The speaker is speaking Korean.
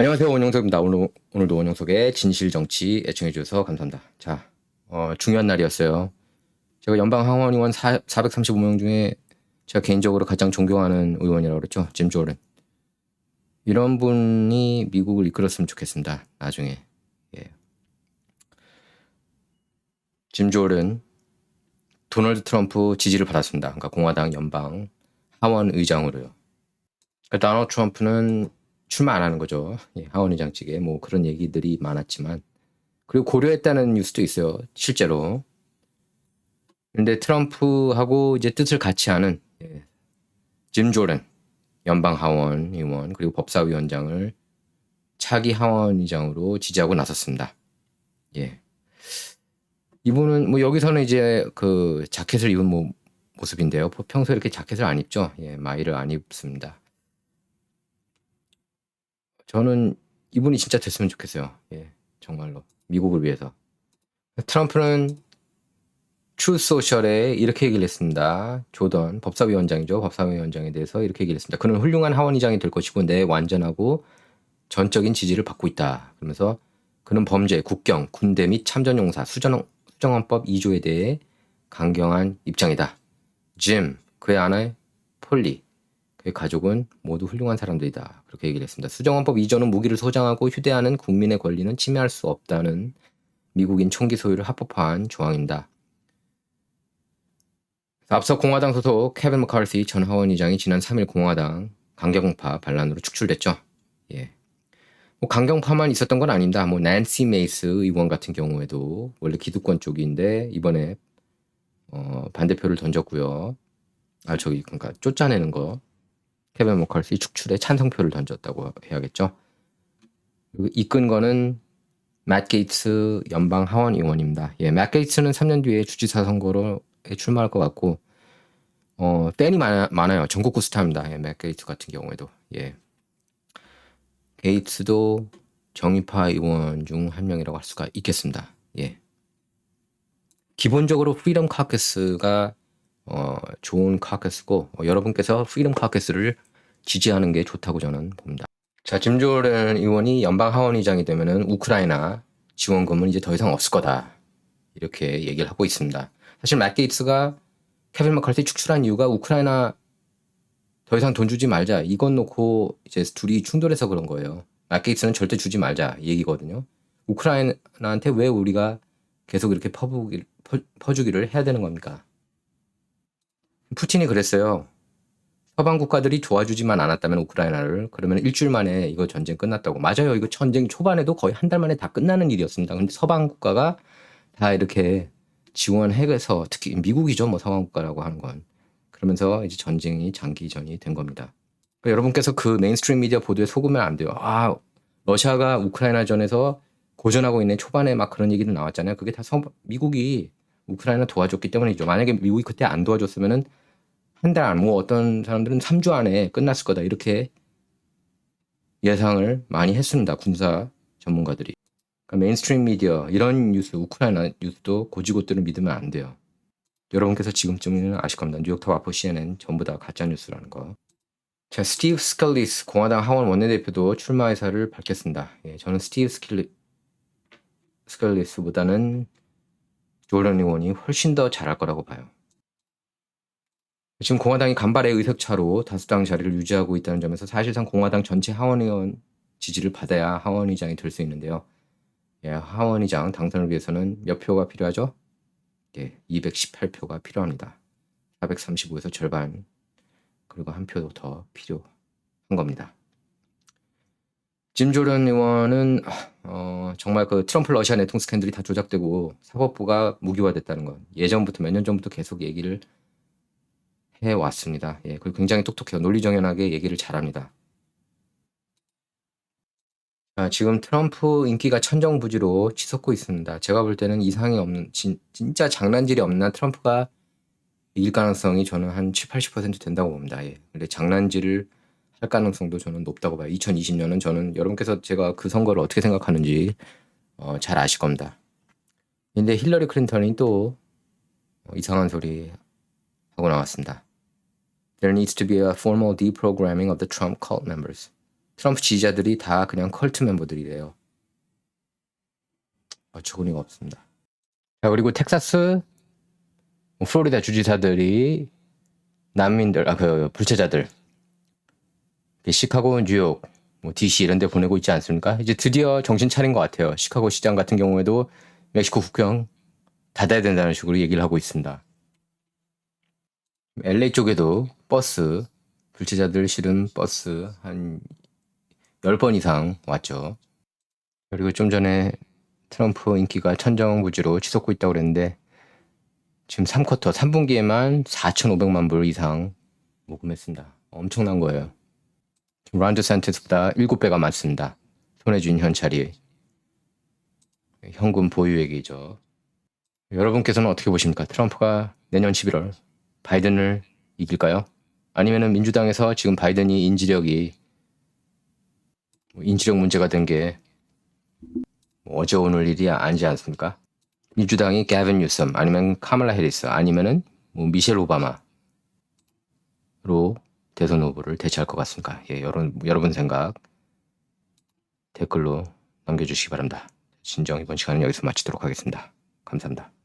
안녕하세요 원영석입니다. 오늘, 오늘도 원영석의 진실 정치 애청해 주셔서 감사합니다. 자 어, 중요한 날이었어요. 제가 연방 하원 의원 4, 435명 중에 제가 개인적으로 가장 존경하는 의원이라고 그랬죠. 짐 조른. 이런 분이 미국을 이끌었으면 좋겠습니다. 나중에. 예. 짐 조른 도널드 트럼프 지지를 받았습니다. 그러니까 공화당 연방 하원 의장으로요. 그러니까 도널드 트럼프는 출마 안 하는 거죠. 예, 하원 의장직에 뭐 그런 얘기들이 많았지만 그리고 고려했다는 뉴스도 있어요. 실제로. 근데 트럼프하고 이제 뜻을 같이 하는 예, 짐 조렌 연방 하원 의원 그리고 법사위원장을 차기 하원 의장으로 지지하고 나섰습니다. 예. 이분은 뭐 여기서는 이제 그 자켓을 입은 뭐 모습인데요. 평소에 이렇게 자켓을 안 입죠. 예, 마이를 안 입습니다. 저는 이분이 진짜 됐으면 좋겠어요. 예, 정말로 미국을 위해서. 트럼프는 트루 소셜에 이렇게 얘기를 했습니다. 조던 법사위원장이죠. 법사위원장에 대해서 이렇게 얘기를 했습니다. 그는 훌륭한 하원의장이 될 것이고 내 완전하고 전적인 지지를 받고 있다. 그러면서 그는 범죄, 국경, 군대 및 참전용사, 수전, 수정헌법 2조에 대해 강경한 입장이다. 짐, 그의 아내 폴리, 그의 가족은 모두 훌륭한 사람들이다. 그렇게 얘기를 했습니다. 수정헌법 2조는 무기를 소장하고 휴대하는 국민의 권리는 침해할 수 없다는 미국인 총기 소유를 합법화한 조항입니다. 앞서 공화당 소속 케빈 머카르시 전 하원 의장이 지난 3일 공화당 강경파 반란으로 축출됐죠. 예. 뭐 강경파만 있었던 건 아닙니다. 뭐 낸시 메이스 의원 같은 경우에도 원래 기득권 쪽인데 이번에 어, 반대표를 던졌고요. 아 저기 그러니까 쫓아내는 거 케빈 머카르시 축출에 찬성표를 던졌다고 해야겠죠. 이끈 거는 맷 게이츠 연방 하원 의원입니다. 예, 맷 게이츠는 3년 뒤에 주지사 선거로 출마할 것 같고 어 팬이 많아, 많아 요. 전국구 스타입니다. 예, 맷 게이츠 같은 경우에도 예 게이츠도 정의파 의원 중 한 명이라고 할 수가 있겠습니다. 예 기본적으로 프리덤 카케스가 어 좋은 카케스고 어, 여러분께서 프리덤 카케스를 지지하는 게 좋다고 저는 봅니다. 자, 짐조렌 의원이 연방 하원의장이 되면은 우크라이나 지원금은 이제 더 이상 없을 거다. 이렇게 얘기를 하고 있습니다. 사실 맷 게이츠가 케빈 마카티 축출한 이유가 우크라이나 더 이상 돈 주지 말자. 이건 놓고 이제 둘이 충돌해서 그런 거예요. 맷 게이츠는 절대 주지 말자 얘기거든요. 우크라이나한테 왜 우리가 계속 이렇게 퍼부기, 퍼, 퍼주기를 해야 되는 겁니까? 푸틴이 그랬어요. 서방 국가들이 도와주지만 않았다면 우크라이나를 그러면 일주일 만에 이거 전쟁 끝났다고 맞아요. 이거 전쟁 초반에도 거의 한 달 만에 다 끝나는 일이었습니다. 근데 서방 국가가 다 이렇게 지원해서 특히 미국이죠. 뭐 서방 국가라고 하는 건 그러면서 이제 전쟁이 장기전이 된 겁니다. 그러니까 여러분께서 그 메인스트림 미디어 보도에 속으면 안 돼요. 아 러시아가 우크라이나전에서 고전하고 있는 초반에 막 그런 얘기도 나왔잖아요. 그게 다 서, 미국이 우크라이나 도와줬기 때문이죠. 만약에 미국이 그때 안 도와줬으면은 한 달 안, 뭐 어떤 사람들은 3주 안에 끝났을 거다. 이렇게 예상을 많이 했습니다. 군사 전문가들이. 그러니까 메인스트림 미디어, 이런 뉴스, 우크라이나 뉴스도 고지고대로 믿으면 안 돼요. 여러분께서 지금쯤은 아실 겁니다. 뉴욕타워 아포 CNN 전부 다 가짜 뉴스라는 거. 자, 스티브 스컬리스 공화당 하원 원내대표도 출마 의사를 밝혔습니다. 예, 저는 스티브 스킬리, 스컬리스보다는 조던 의원이 훨씬 더 잘할 거라고 봐요. 지금 공화당이 간발의 의석차로 다수당 자리를 유지하고 있다는 점에서 사실상 공화당 전체 하원의원 지지를 받아야 하원의장이 될 수 있는데요. 예, 하원의장 당선을 위해서는 몇 표가 필요하죠? 예, 218표가 필요합니다. 435에서 절반 그리고 한 표 더 필요한 겁니다. 짐 조런 의원은 어, 정말 그 트럼프 러시아 내통 스캔들이 다 조작되고 사법부가 무기화됐다는 건 예전부터 몇 년 전부터 계속 얘기를 해 왔습니다. 예, 그리고 굉장히 똑똑해요. 논리정연하게 얘기를 잘합니다. 아, 지금 트럼프 인기가 천정부지로 치솟고 있습니다. 제가 볼 때는 이상이 없는 진, 진짜 장난질이 없나 트럼프가 이길 가능성이 저는 한 7, 80% 된다고 봅니다. 예. 근데 장난질을 할 가능성도 저는 높다고 봐요. 2020년은 저는 여러분께서 제가 그 선거를 어떻게 생각하는지 어, 잘 아실 겁니다. 근데 힐러리 클린턴이 또 어, 이상한 소리 하고 나왔습니다. There needs to be a formal deprogramming of the Trump cult members. 트럼프 지지자들이 다 그냥 컬트 멤버들이래요. 어처구니가 없습니다. 자, 그리고 텍사스, 뭐 플로리다 주지사들이 난민들, 아, 그, 불체자들, 시카고, 뉴욕, 뭐, DC 이런 데 보내고 있지 않습니까? 이제 드디어 정신 차린 것 같아요. 시카고 시장 같은 경우에도 멕시코 국경 닫아야 된다는 식으로 얘기를 하고 있습니다. LA 쪽에도 버스, 불체자들 실은 버스 한 10번 이상 왔죠. 그리고 좀 전에 트럼프 인기가 천정부지로 치솟고 있다고 그랬는데 지금 3쿼터 3분기에만 4,500만 불 이상 모금했습니다. 엄청난 거예요. 란드 산테스보다 7배가 많습니다. 쥔 현찰이 현금 보유액이죠. 여러분께서는 어떻게 보십니까? 트럼프가 내년 11월 바이든을 이길까요? 아니면은 민주당에서 지금 바이든이 인지력이 뭐 인지력 문제가 된 게 어제 오늘 일이 아니지 않습니까? 민주당이 게빈 뉴섬 아니면 카멀라 해리스 아니면은 뭐 미셸 오바마로 대선 후보를 대체할 것 같습니까? 예, 여러분 여러분 생각 댓글로 남겨주시기 바랍니다. 진정 이번 시간은 여기서 마치도록 하겠습니다. 감사합니다.